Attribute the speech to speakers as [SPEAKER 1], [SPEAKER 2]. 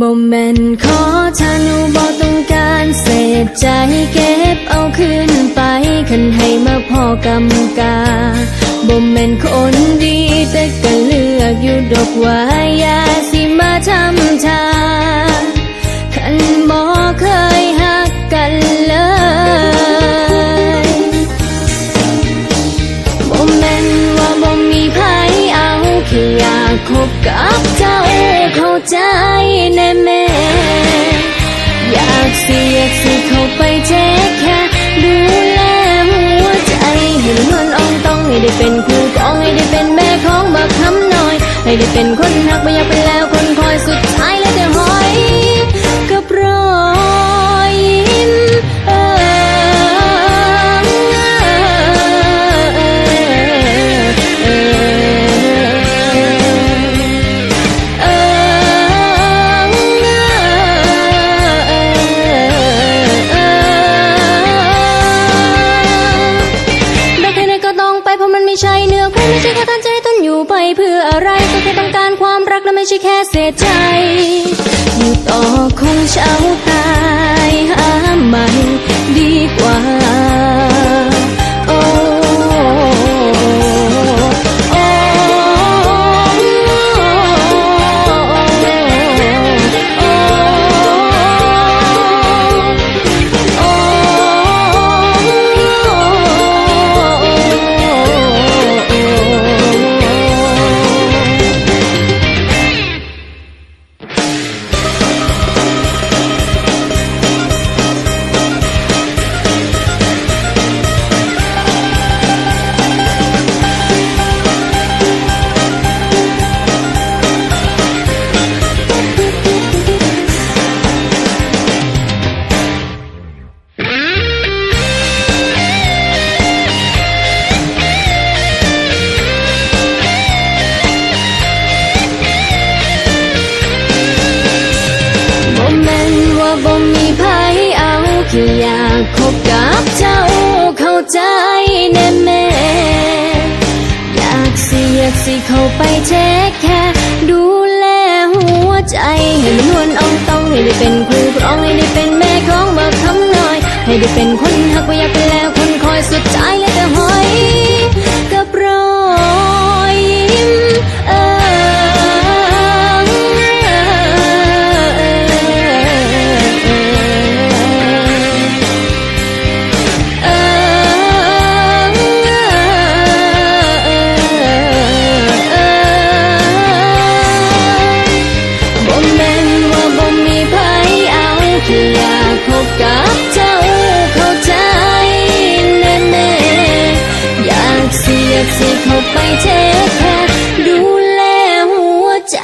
[SPEAKER 1] บ่แม่นขอถ้านูบ่ต้องการเศษใจเก็บเอาคืนไปคันให้มาพอกำกาบ่แม่นคนดีแต่ก็เลือกอยู่ดอกว่าอย่าสิมาทำทาคันบ่เคยหักกันเลยบ่แม่นว่าบ่มีไผเอาแค่อยากคบกับเจ้าเข้า ใจแน่แม่ อยากสิอยากสิเข้าไปเทคแค่ดูแลหัวใจให้มันนอ่องต้องให้ได้เป็นคู่กองให้ได้เป็นแม่ของบักคำน้อย ให้ได้เป็นคนหักไม่อยากเป็นแล้วคน งไปเพราะมันไม่ใช่เนื้อคู่ไม่ใช่แค่ตั้งใจต้นอยู่ไปเพื่ออะไรก็แค่ต้องการความรักและไม่ใช่แค่เสียใจอยู่ต่อคงเช้าตายหาใหม่ดีกว่า บ่มีไผเอาแค่อยากคบกับเจ้าเข้าใจแน่แม่อยากสิอยากสิเข้าไปเทคแค่ดูแลหัวใจ ให้มันนวลอ่องต้องให้ได้เป็นคู่ครองให้ได้เป็นแม่ของบักคำน้อย ให้ได้เป็นคนหักว่าอยากเป็นแล้วคนคอยสุดท้ายแล้วจ สิอยากสิเข้าไปเทคแค่ดูแลหัวใจ